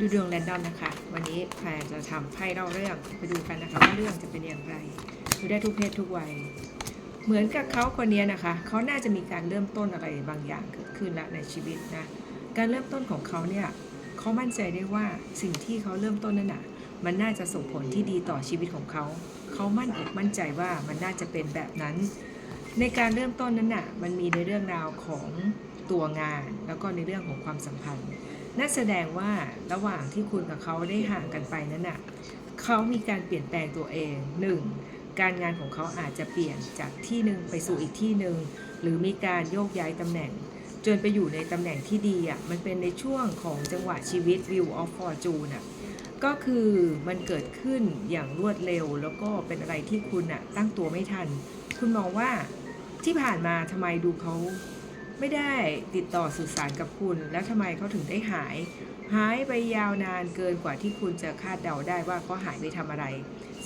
ดูดวงแรนดอมนะคะ วันนี้แพรจะทำไพ่เล่าเรื่องไปดูกันนะคะว่าเรื่องจะเป็นอย่างไรดูได้ทุกเพศทุกวัย เหมือนกับเขาคนนี้นะคะ เขาน่าจะมีการเริ่มต้นอะไรบางอย่างเกิดขึ้นแล้วในชีวิตนะ การเริ่มต้นของเขาเนี่ยเขามั่นใจได้ว่าสิ่งที่เขาเริ่มต้นนั้นน่ะ มันน่าจะส่งผลที่ดีต่อชีวิตของเขา เขามั่นอกมั่นใจว่ามันน่าจะเป็นแบบนั้น ในการเริ่มต้นนั้นน่ะ มันมีในเรื่องราวของตัวงาน แล้วก็ในเรื่องของความสัมพันธ์ นั่นแสดงว่าระหว่างที่คุณกับเขาได้ห่างกันไปนั้นน่ะเขามีการเปลี่ยนแปลงตัวเองหนึ่งการงานของเขาอาจจะเปลี่ยนจากที่หนึ่งไปสู่อีกที่หนึ่งหรือมีการโยกย้ายตำแหน่ง จนไปอยู่ในตำแหน่งที่ดีอะมันเป็นในช่วงของจังหวะชีวิต View of Fortune อะก็คือมันเกิดขึ้นอย่างรวดเร็ว แล้วก็เป็นอะไรที่คุณอะตั้งตัวไม่ทัน คุณมองว่าที่ผ่านมาทำไมดูเขา ไม่ได้ติดต่อสื่อสารกับคุณ แล้วทำไมเขาถึงได้หาย หายไปยาวนานเกินกว่าที่คุณจะคาดเดาได้ว่าเขาหายไปทำอะไร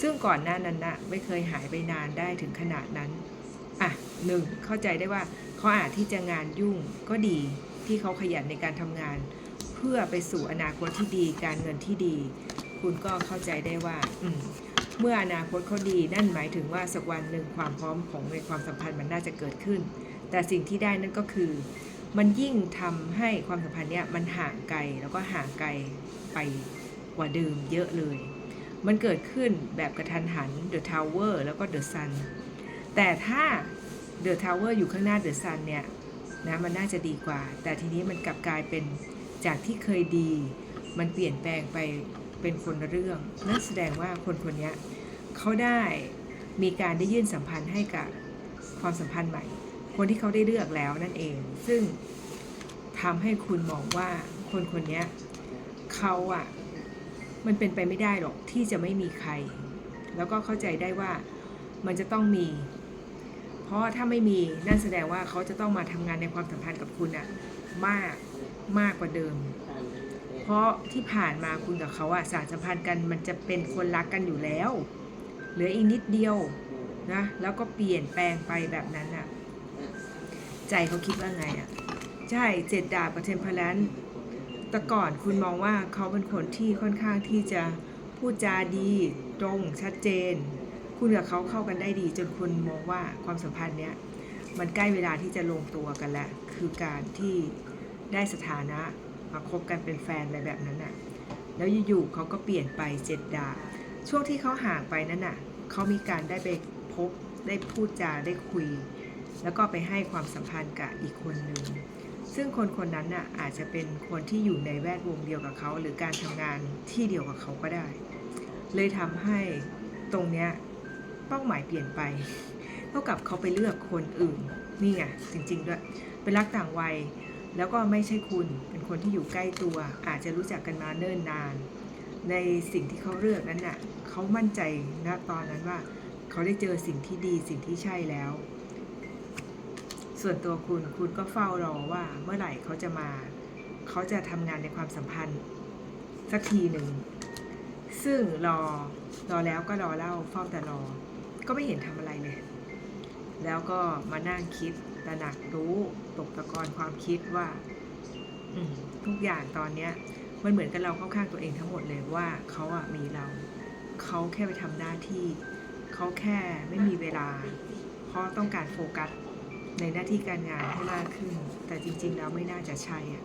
ซึ่งก่อนหน้านั้นนะไม่เคยหายไปนานได้ถึงขนาดนั้น อะหนึ่งเข้าใจได้ว่าเขาอาจที่จะงานยุ่งก็ดีที่เขาขยันในการทำงาน เพื่อไปสู่อนาคตที่ดีการเงินที่ดี คุณก็เข้าใจได้ว่าอืมเมื่ออนาคตเขาดีนั่นหมายถึงว่าสักวันหนึ่งความพร้อมของในความสัมพันธ์มันน่าจะเกิดขึ้น แต่สิ่งที่ได้นั่นก็คือ มันยิ่งทำให้ความสัมพันธ์เนี่ยมันห่างไกลแล้วก็ห่างไกลไปกว่าเดิมเยอะเลย มันเกิดขึ้นแบบกระทันหัน The Tower แล้วก็ The Sun แต่ถ้า The Tower อยู่ข้างหน้า The Sun เนี่ยนะมันน่าจะดีกว่า แต่ทีนี้มันกลับกลายเป็นจากที่เคยดี มันเปลี่ยนแปลงไปเป็นคนละเรื่อง นั่นแสดงว่าคนคนนี้เขาได้มีการได้ยื่นสัมพันธ์ให้กับความสัมพันธ์ใหม่ คนที่เขาได้เลือกแล้วนั่นเอง ซึ่งทำให้คุณมองว่าคนคนนี้เขาอะมันเป็นไปไม่ได้หรอกที่จะไม่มีใคร แล้วก็เข้าใจได้ว่ามันจะต้องมี เพราะถ้าไม่มีนั่นแสดงว่าเขาจะต้องมาทำงานในความสัมพันธ์กับคุณอะมากมากกว่าเดิม เพราะที่ผ่านมาคุณกับเขาอะสารสัมพันธ์กันมันจะเป็นคนรักกันอยู่แล้ว เหลืออีกนิดเดียวนะแล้วก็เปลี่ยนแปลงไปแบบนั้นอะ ใจเขาคิดว่าไงอะใช่เจ็ดดาบกับเทมเพลนแต่ก่อนคุณมองว่าเขาเป็นคนที่ค่อนข้างที่จะพูดจาดีตรงชัดเจน คุณกับเขาเข้ากันได้ดี จนคุณมองว่าความสัมพันธ์เนี้ยมันใกล้เวลาที่จะลงตัวกันแล้ว คือการที่ได้สถานะมาคบกันเป็นแฟนอะไรแบบนั้นน่ะ แล้วอยู่ๆเขาก็เปลี่ยนไปเจ็ดดาบช่วงที่เขาห่างไปนั้นน่ะเขามีการได้ไปพบได้พูดจาได้คุย แล้วก็ไปให้ความสัมพันธ์กับอีกคนหนึ่ง ซึ่งคนคนนั้นน่ะอาจจะเป็นคนที่อยู่ในแวดวงเดียวกับเขา หรือการทำงานที่เดียวกับเขาก็ได้ เลยทำให้ตรงเนี้ยเป้าหมายเปลี่ยนไป เท่ากับเขาไปเลือกคนอื่น นี่ไงจริงๆด้วยเป็นรักต่างวัย แล้วก็ไม่ใช่คุณเป็นคนที่อยู่ใกล้ตัว อาจจะรู้จักกันมาเนิ่นนาน ในสิ่งที่เขาเลือกนั้นน่ะเขามั่นใจณตอนนั้นว่า เขาได้เจอสิ่งที่ดีสิ่งที่ใช่แล้ว ส่วนตัวคุณคุณก็เฝ้ารอว่าเมื่อไหร่เขาจะมา เขาจะทำงานในความสัมพันธ์ สักทีหนึ่ง ซึ่งรอรอแล้วก็รอเล่าเฝ้าแต่รอ ก็ไม่เห็นทำอะไรเลย แล้วก็มานั่งคิดตระหนักรู้ตกตะกอนความคิดว่าทุกอย่างตอนเนี้ยมันเหมือนกับเราเข้าข้างตัวเองทั้งหมดเลยว่าเขาอะมีเรา เขาแค่ไปทำหน้าที่ เขาแค่ไม่มีเวลา เพราะต้องการโฟกัส ในหน้าที่การงานให้มากขึ้น แต่จริงๆแล้วไม่น่าจะใช่อะ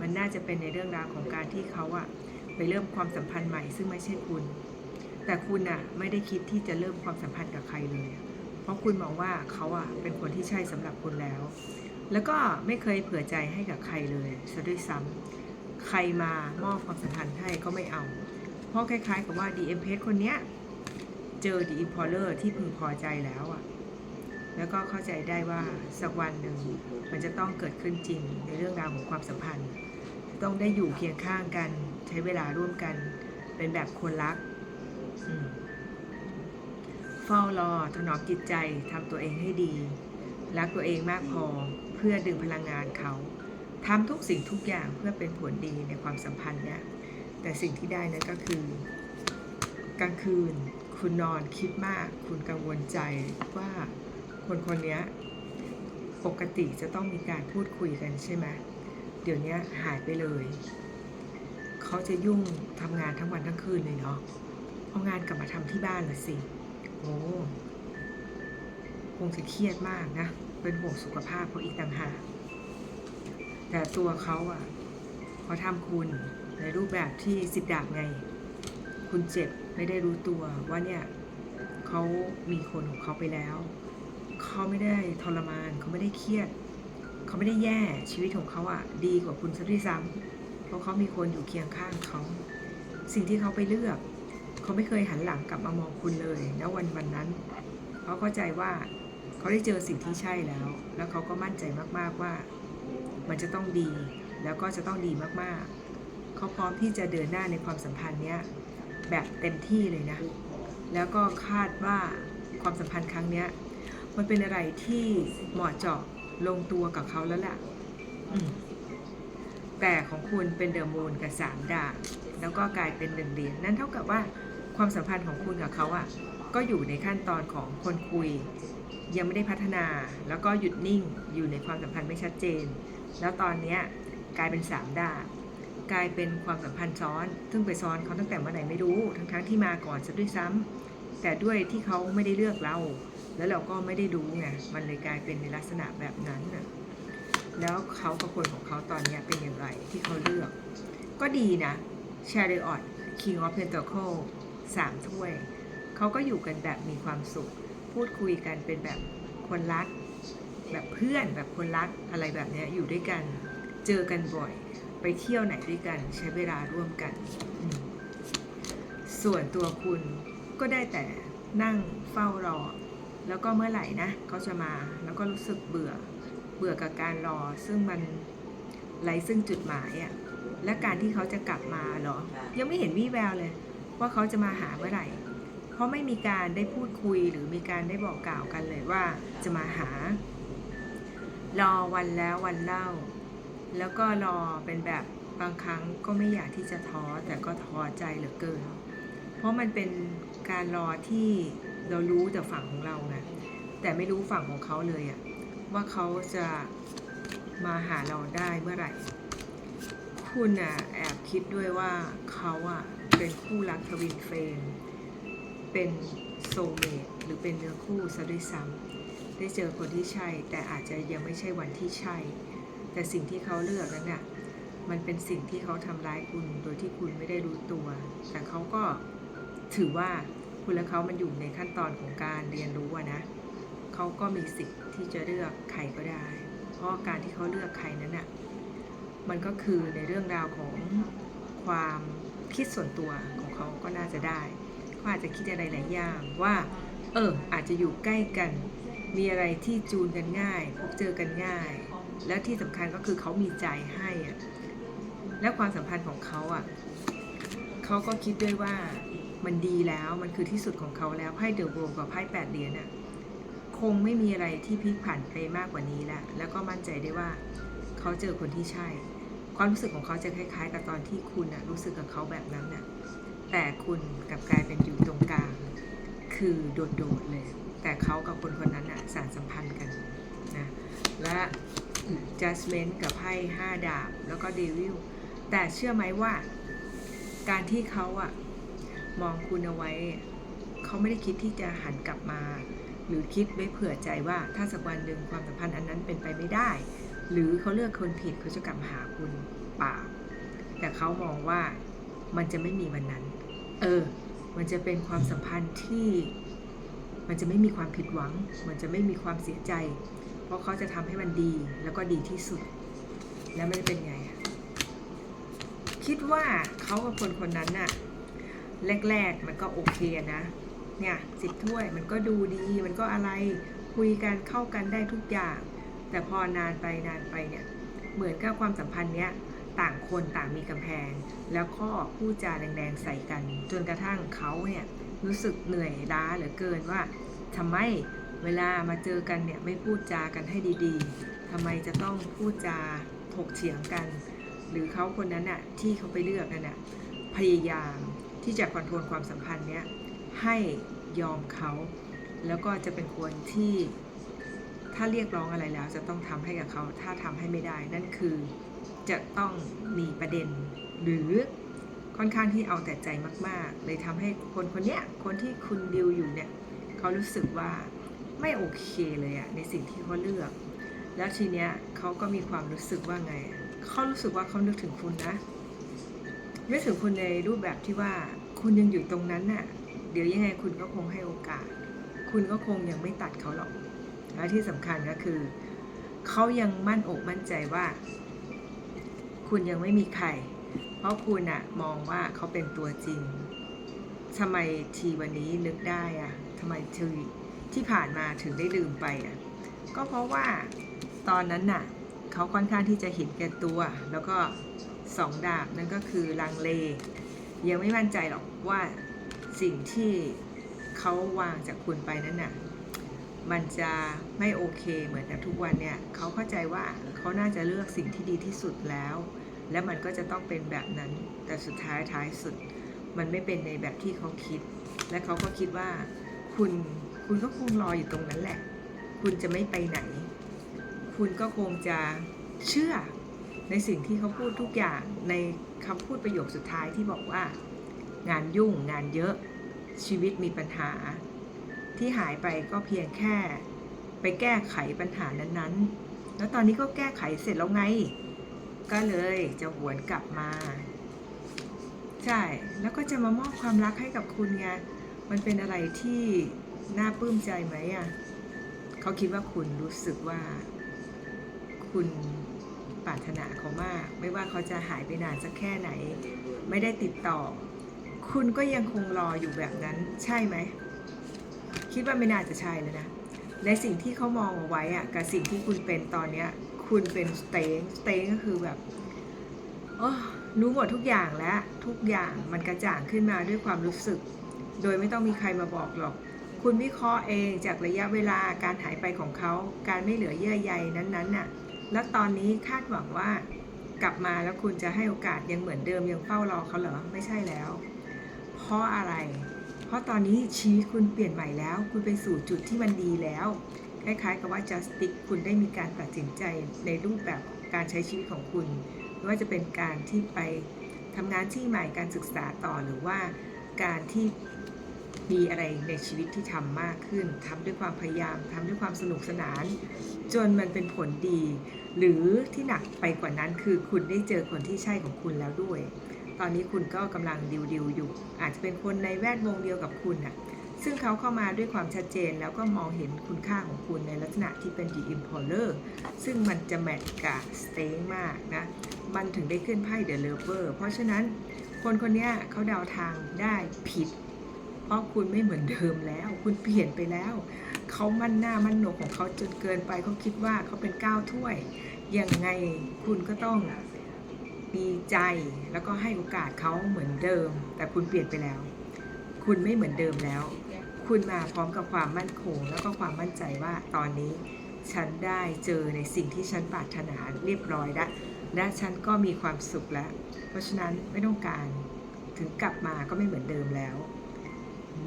มันน่าจะเป็นในเรื่องราวของการที่เขาอะไปเริ่มความสัมพันธ์ใหม่ ซึ่งไม่ใช่คุณ แต่คุณอะไม่ได้คิดที่จะเริ่มความสัมพันธ์กับใครเลย เพราะคุณมองว่าเขาอะเป็นคนที่ใช่สำหรับคุณแล้ว แล้วก็ไม่เคยเผื่อใจให้กับใครเลยซะด้วยซ้ำใครมามอบความสัมพันธ์ให้ก็ไม่เอา เพราะคล้ายๆ กับว่า DM p คนเนี้ยเจอ The Importer ที่พึงพอใจแล้วอะ แล้วก็เข้าใจได้ว่าสักวันหนึ่งมันจะต้องเกิดขึ้นจริงในเรื่องราวของความสัมพันธ์ ต้องได้อยู่เคียงข้างกัน ใช้เวลาร่วมกัน เป็นแบบคนรักเฝ้ารอถนอมจิตใจทำตัวเองให้ดี รักตัวเองมากพอเพื่อดึงพลังงานเขาทำทุกสิ่งทุกอย่างเพื่อเป็นผลดีในความสัมพันธ์เนี่ยแต่สิ่งที่ได้นั้นก็คือ กลางคืน คุณนอนคิดมาก คุณกังวลใจว่า คนคนนี้ปกติจะต้องมีการพูดคุยกันใช่ไหมเดี๋ยวนี้หายไปเลย เขาจะยุ่งทำงานทั้งวันทั้งคืนเลยเนาะเอางานกลับมาทำที่บ้านละสิโอ้คงจะเครียดมากนะ เป็นห่วงสุขภาพเขาอีกต่างหากแต่ตัวเขาอะเขาทำคุณในรูปแบบที่สิบดาบไง คุณเจ็บไม่ได้รู้ตัวว่าเนี่ยเขามีคนของเขาไปแล้ว เขาไม่ได้ทรมานเขาไม่ได้เครียด เขาไม่ได้แย่ชีวิตของเขาอะดีกว่าคุณซะด้วยซ้ำเพราะเขามีคนอยู่เคียงข้างเขา สิ่งที่เขาไปเลือก เขาไม่เคยหันหลังกลับมามองคุณเลยณวันวันนั้นเขาเข้าใจว่าเขาได้เจอสิ่งที่ใช่แล้ว แล้วเขาก็มั่นใจมากๆว่า มันจะต้องดี แล้วก็จะต้องดีมากๆ เขาพร้อมที่จะเดินหน้าในความสัมพันธ์เนี้ยแบบเต็มที่เลยนะ แล้วก็คาดว่าความสัมพันธ์ครั้งเนี้ย มันเป็นอะไรที่เหมาะเจาะลงตัวกับเขาแล้วล่ะแต่ของคุณเป็นเดอะมูนกับสามดาบแล้วก็กลายเป็นหนึ่งเหรียญนั่นเท่ากับว่าความสัมพันธ์ของคุณกับเขาอะ ก็อยู่ในขั้นตอนของคนคุย ยังไม่ได้พัฒนา แล้วก็หยุดนิ่งอยู่ในความสัมพันธ์ไม่ชัดเจน แล้วตอนเนี้ยกลายเป็นสามดาบกลายเป็นความสัมพันธ์ซ้อน ซึ่งไปซ้อนเขาตั้งแต่เมื่อไหร่ไม่รู้ ทั้งๆที่มาก่อนซะด้วยซ้ำ แต่ด้วยที่เขาไม่ได้เลือกเรา แล้วเราก็ไม่ได้รู้ไงมันเลยกลายเป็นในลักษณะแบบนั้นน่ะแล้วเขากับคนของเขาตอนนี้เป็นอย่างไรที่เขาเลือก ก็ดีนะ c h a r i o t King of Pentacle สามถ้วย เขาก็อยู่กันแบบมีความสุข พูดคุยกันเป็นแบบคนรัก แบบเพื่อนแบบคนรักอะไรแบบนี้อยู่ด้วยกัน เจอกันบ่อย ไปเที่ยวไหนด้วยกัน ใช้เวลาร่วมกัน ส่วนตัวคุณ ก็ได้แต่นั่งเฝ้ารอ แล้วก็เมื่อไหร่นะเขาจะมาแล้วก็รู้สึกเบื่อเบื่อกับการรอ ซึ่งมันไร้ซึ่งจุดหมายอะ่ะและการที่เขาจะกลับมาเหรอ ยังไม่เห็นวี่แววเลย ว่าเขาจะมาหาเมื่อไหร่ เพราะไม่มีการได้พูดคุยหรือมีการได้บอกกล่าวกันเลยว่าจะมาหา รอวันแล้ววันเล่า แล้วก็รอเป็นแบบบางครั้งก็ไม่อยากที่จะท้อแต่ก็ท้อใจเหลือเกิน เพราะมันเป็น การรอที่เรารู้แต่ฝั่งของเราไงแต่ไม่รู้ฝั่งของเขาเลยอะว่าเขาจะมาหาเราได้เมื่อไหร่ คุณอะแอบคิดด้วยว่าเขาอะเป็นคู่รักทวินเฟรมเป็นโซเมตหรือเป็นเนื้อคู่ซะด้วยซ้ำได้เจอคนที่ใช่ แต่อาจจะยังไม่ใช่วันที่ใช่ แต่สิ่งที่เขาเลือกนั้นน่ะมันเป็นสิ่งที่เขาทำร้ายคุณโดยที่คุณไม่ได้รู้ตัว แต่เขาก็ถือว่า คุณและเขามันอยู่ในขั้นตอนของการเรียนรู้นะเขาก็มีสิทธิ์ที่จะเลือกใครก็ได้ เพราะการที่เขาเลือกใครนั้นน่ะมันก็คือในเรื่องราวของความคิดส่วนตัวของเขาก็น่าจะได้เขาอาจจะคิดอะไรหลายอย่างว่า เออ อาจจะอยู่ใกล้กัน มีอะไรที่จูนกันง่าย พบเจอกันง่าย แล้วที่สำคัญก็คือเขามีใจให้อะและความสัมพันธ์ของเขาอะเขาก็คิดด้วยว่า มันดีแล้วมันคือที่สุดของเขาแล้วไพ่เดอะโวกับไพ่แปดเหรียญอะคงไม่มีอะไรที่พลิกผันไปมากกว่านี้แล้วแล้วก็มั่นใจได้ว่าเขาเจอคนที่ใช่ ความรู้สึกของเขาจะคล้าย ๆ กับตอนที่คุณน่ะรู้สึกกับเขาแบบนั้นน่ะแต่คุณกลับกลายเป็นอยู่ตรงกลาง คือโดดๆเลย แต่เขากับคนคนนั้นน่ะสานสัมพันธ์กันนะและ judgment กับไพ่ห้าดาบแล้วก็ devil แต่เชื่อไหมว่า การที่เขาอะ มองคุณเอาไว้ เขาไม่ได้คิดที่จะหันกลับมา หรือคิดไว้เผื่อใจว่าถ้าสักวันหนึ่งความสัมพันธ์อันนั้นเป็นไปไม่ได้ หรือเขาเลือกคนผิดเขาจะกลับหาคุณป่า แต่เขามองว่ามันจะไม่มีวันนั้น เออ มันจะเป็นความสัมพันธ์ที่ มันจะไม่มีความผิดหวัง มันจะไม่มีความเสียใจ เพราะเขาจะทำให้มันดีแล้วก็ดีที่สุด แล้วมันจะเป็นไง คิดว่าเขากับคนคนนั้นน่ะ แรก ๆ มันก็โอเคนะ เนี่ยสิบถ้วยมันก็ดูดี มันก็อะไรคุยกันเข้ากันได้ทุกอย่าง แต่พอนานไปนานไปเนี่ย เหมือนกับความสัมพันธ์เนี้ยต่างคนต่างมีกำแพง แล้วก็พูดจาแรงๆใส่กัน จนกระทั่งเขาเนี่ยรู้สึกเหนื่อยล้าเหลือเกินว่าทำไมเวลามาเจอกันเนี่ยไม่พูดจากันให้ดีๆทำไมจะต้องพูดจาถกเถียงกัน หรือเขาคนนั้นน่ะที่เขาไปเลือกนั่นน่ะพยายาม ที่จะคอนโทรลความสัมพันธ์เนี้ยให้ยอมเขาแล้วก็จะเป็นคนที่ถ้าเรียกร้องอะไรแล้วจะต้องทำให้กับเขาถ้าทำให้ไม่ได้ นั่นคือจะต้องมีประเด็น หรือค่อนข้างที่เอาแต่ใจมาก ๆ เลยทำให้คนคนเนี้ยคนที่คุณดิวอยู่เนี่ยเขารู้สึกว่าไม่โอเคเลยอะในสิ่งที่เขาเลือก แล้วทีเนี้ยเขาก็มีความรู้สึกว่าไงเขารู้สึกว่าเขานึกถึงคุณนะ นึกถึงคุณในรูปแบบที่ว่าคุณยังอยู่ตรงนั้นน่ะ เดี๋ยวยังไงคุณก็คงให้โอกาส คุณก็คงยังไม่ตัดเขาหรอกและที่สำคัญก็คือ เขายังมั่นอกมั่นใจว่า คุณยังไม่มีใคร เพราะคุณอะมองว่าเขาเป็นตัวจริงทำไมทีวันนี้นึกได้อะทำไมทีที่ผ่านมาถึงได้ลืมไปอะก็เพราะว่าตอนนั้นน่ะ เขาค่อนข้างที่จะเห็นแก่ตัว แล้วก็ สองดาบนั่นก็คือลังเล ยังไม่มั่นใจหรอกว่าสิ่งที่เขาวางจากคุณไปนั้นน่ะมันจะไม่โอเคเหมือนกับทุกวันเนี่ยเขาเข้าใจว่าเขาน่าจะเลือกสิ่งที่ดีที่สุดแล้ว และมันก็จะต้องเป็นแบบนั้น แต่สุดท้ายท้ายสุด มันไม่เป็นในแบบที่เขาคิด และเขาก็คิดว่า คุณคุณก็คงรออยู่ตรงนั้นแหละ คุณจะไม่ไปไหน คุณก็คงจะเชื่อ ในสิ่งที่เขาพูดทุกอย่างในคำพูดประโยคสุดท้ายที่บอกว่า งานยุ่งงานเยอะชีวิตมีปัญหา ที่หายไปก็เพียงแค่ ไปแก้ไขปัญหานั้นๆ แล้วตอนนี้ก็แก้ไขเสร็จแล้วไง ก็เลยจะหวนกลับมา ใช่แล้วก็จะมามอบความรักให้กับคุณไงมันเป็นอะไรที่น่าปลื้มใจไหมอะเขาคิดว่าคุณรู้สึกว่าคุณ ปรารถนาเขามาก ไม่ว่าเขาจะหายไปนานสักแค่ไหน ไม่ได้ติดต่อ คุณก็ยังคงรออยู่แบบนั้น ใช่ไหม คิดว่าไม่น่าจะใช่เลยนะและสิ่งที่เขามองเอาไว้อะกับสิ่งที่คุณเป็นตอนเนี้ย คุณเป็นสเต็งสเต็งก็คือแบบโอ้รู้หมดทุกอย่างแล้ว ทุกอย่างมันกระจ่างขึ้นมาด้วยความรู้สึก โดยไม่ต้องมีใครมาบอกหรอก คุณวิเคราะห์เองจากระยะเวลาการหายไปของเขา การไม่เหลือเยื่อใยนั้นๆน่ะ แล้วตอนนี้คาดหวังว่ากลับมาแล้วคุณจะให้โอกาสยังเหมือนเดิมยังเฝ้ารอเขาเหรอไม่ใช่แล้ว เพราะอะไร เพราะตอนนี้ชีวิตคุณเปลี่ยนใหม่แล้ว คุณไปสู่จุดที่มันดีแล้วคล้ายๆกับว่า justice คุณได้มีการตัดสินใจในรูปแบบการใช้ชีวิตของคุณไม่ว่าจะเป็นการที่ไปทำงานที่ใหม่การศึกษาต่อหรือว่าการที่ มีอะไรในชีวิตที่ทำมากขึ้นทำด้วยความพยายามทำด้วยความสนุกสนาน จนมันเป็นผลดี หรือที่หนักไปกว่านั้นคือคุณได้เจอคนที่ใช่ของคุณแล้วด้วย ตอนนี้คุณก็กำลังดิวดิวๆอยู่ อาจจะเป็นคนในแวดวงเดียวกับคุณน่ะซึ่งเขาเข้ามาด้วยความชัดเจนแล้วก็มองเห็นคุณค่าของคุณในลักษณะที่เป็น The Importer ซึ่งมันจะแมทกับ Stay มากนะ มันถึงได้ขึ้นไพ่ The Lover เพราะฉะนั้นคนคนนี้เขาเดาทางได้ผิด ราะคุณไม่เหมือนเดิมแล้ว คุณเปลี่ยนไปแล้ว เขามั่นหน้ามั่นโหนกของเขาจนเกินไปเขาคิดว่าเขาเป็นก้าวถ้วย ยังไงคุณก็ต้องมีใจแล้วก็ให้โอกาสเขาเหมือนเดิม แต่คุณเปลี่ยนไปแล้ว คุณไม่เหมือนเดิมแล้ว คุณมาพร้อมกับความมั่นคง แล้วก็ความมั่นใจว่าตอนนี้ ฉันได้เจอในสิ่งที่ฉันปรารถนาเรียบร้อยแล้วและฉันก็มีความสุขแล้ว เพราะฉะนั้นไม่ต้องการถึงกลับมาก็ไม่เหมือนเดิมแล้ว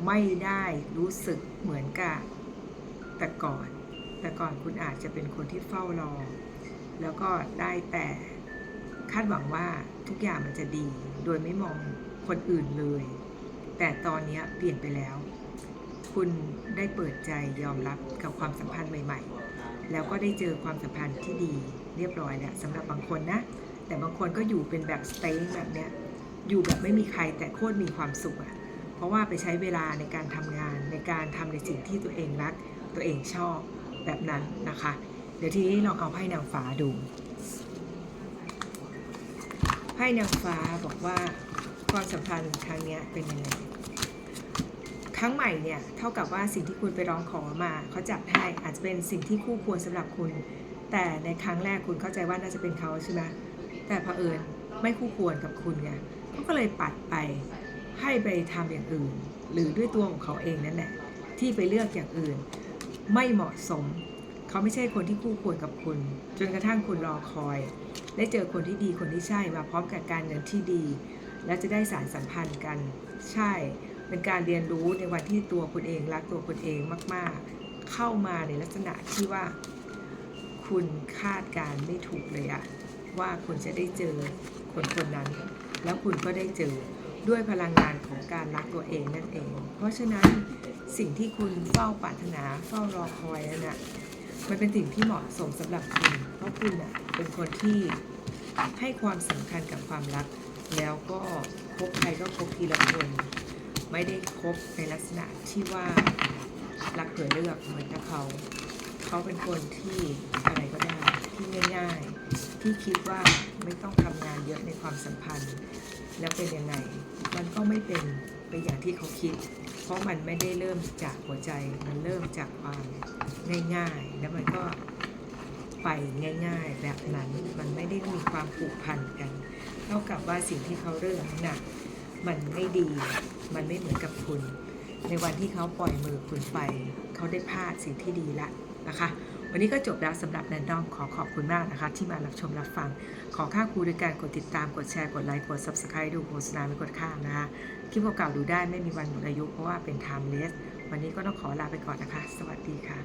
ไม่ได้รู้สึกเหมือนกับแต่ก่อน แต่ก่อนคุณอาจจะเป็นคนที่เฝ้ารอ แล้วก็ได้แต่คาดหวังว่าทุกอย่างมันจะดี โดยไม่มองคนอื่นเลย แต่ตอนนี้เปลี่ยนไปแล้ว คุณได้เปิดใจยอมรับกับความสัมพันธ์ใหม่ ๆ แล้วก็ได้เจอความสัมพันธ์ที่ดีเรียบร้อยแล้วสำหรับบางคนนะ แต่บางคนก็อยู่เป็นแบบสเต็งแบบเนี้ย อยู่แบบไม่มีใครแต่โคตรมีความสุขอะ เพราะว่าไปใช้เวลาในการทำงานในการทำในสิ่งที่ตัวเองรัก ตัวเองชอบแบบนั้นนะคะ เดี๋ยวทีนี้ลองเอาไพ่นางฟ้าดูไพ่นางฟ้าบอกว่าความสัมพันธ์ครั้งนี้เป็นยังไงครั้งใหม่เนี่ยเท่ากับว่าสิ่งที่คุณไปร้องขอมาเขาจัดให้อาจจะเป็นสิ่งที่คู่ควรสำหรับคุณ แต่ในครั้งแรกคุณเข้าใจว่าน่าจะเป็นเขาใช่ไหมแต่เผอิญไม่คู่ควรกับคุณไงเขาก็เลยปัดไป ให้ไปทำอย่างอื่น หรือด้วยตัวของเขาเองนั่นแหละที่ไปเลือกอย่างอื่น ไม่เหมาะสม เขาไม่ใช่คนที่คู่ควรกับคุณ จนกระทั่งคุณรอคอย ได้เจอคนที่ดีคนที่ใช่มาพร้อมกับการเงินที่ดี และจะได้สารสัมพันธ์กัน ใช่ เป็นการเรียนรู้ในวันที่ตัวคุณเองรักตัวคุณเองมาก ๆ เข้ามาในลักษณะที่ว่า คุณคาดการณ์ไม่ถูกเลยอะว่าคุณจะได้เจอคนคนนั้น แล้วคุณก็ได้เจอ ด้วยพลังงานของการรักตัวเองนั่นเอง เพราะฉะนั้นสิ่งที่คุณเฝ้าปรารถนาเฝ้ารอคอยนั่นนะมันเป็นสิ่งที่เหมาะสมสำหรับคุณ เพราะคุณน่ะเป็นคนที่ให้ความสำคัญกับความรัก แล้วก็คบใครก็คบทีละคนไม่ได้คบในลักษณะที่ว่ารักเผื่อเลือกเหมือนกับเขา เขาเป็นคนที่อะไรก็ได้ที่ง่าย ๆ ที่คิดว่าไม่ต้องทำงานเยอะในความสัมพันธ์ แล้วเป็นยังไง มันก็ไม่เป็นไปอย่างที่เขาคิด เพราะมันไม่ได้เริ่มจากหัวใจ มันเริ่มจากความง่ายๆ แล้วมันก็ไปง่ายๆ แบบนั้น มันไม่ได้มีความผูกพันกัน เท่ากับว่าสิ่งที่เขาเริ่มนั้นน่ะมันไม่ดี มันไม่เหมือนกับคุณ ในวันที่เขาปล่อยมือคุณไป เขาได้พลาดสิ่งที่ดีละนะคะ วันนี้ก็จบแล้วสำหรับแรนดอมขอขอบคุณมากนะคะ ที่มารับชมรับฟัง ขอค่าครูด้วยการกดติดตามกดแชร์กดไลค์กด subscribe ดูโฆษณาไม่กดข้ามนะคะคลิปเก่าๆดูได้ไม่มีวันหมดอายุเพราะว่าเป็น timeless วันนี้ก็ต้องขอลาไปก่อนนะคะ สวัสดีค่ะ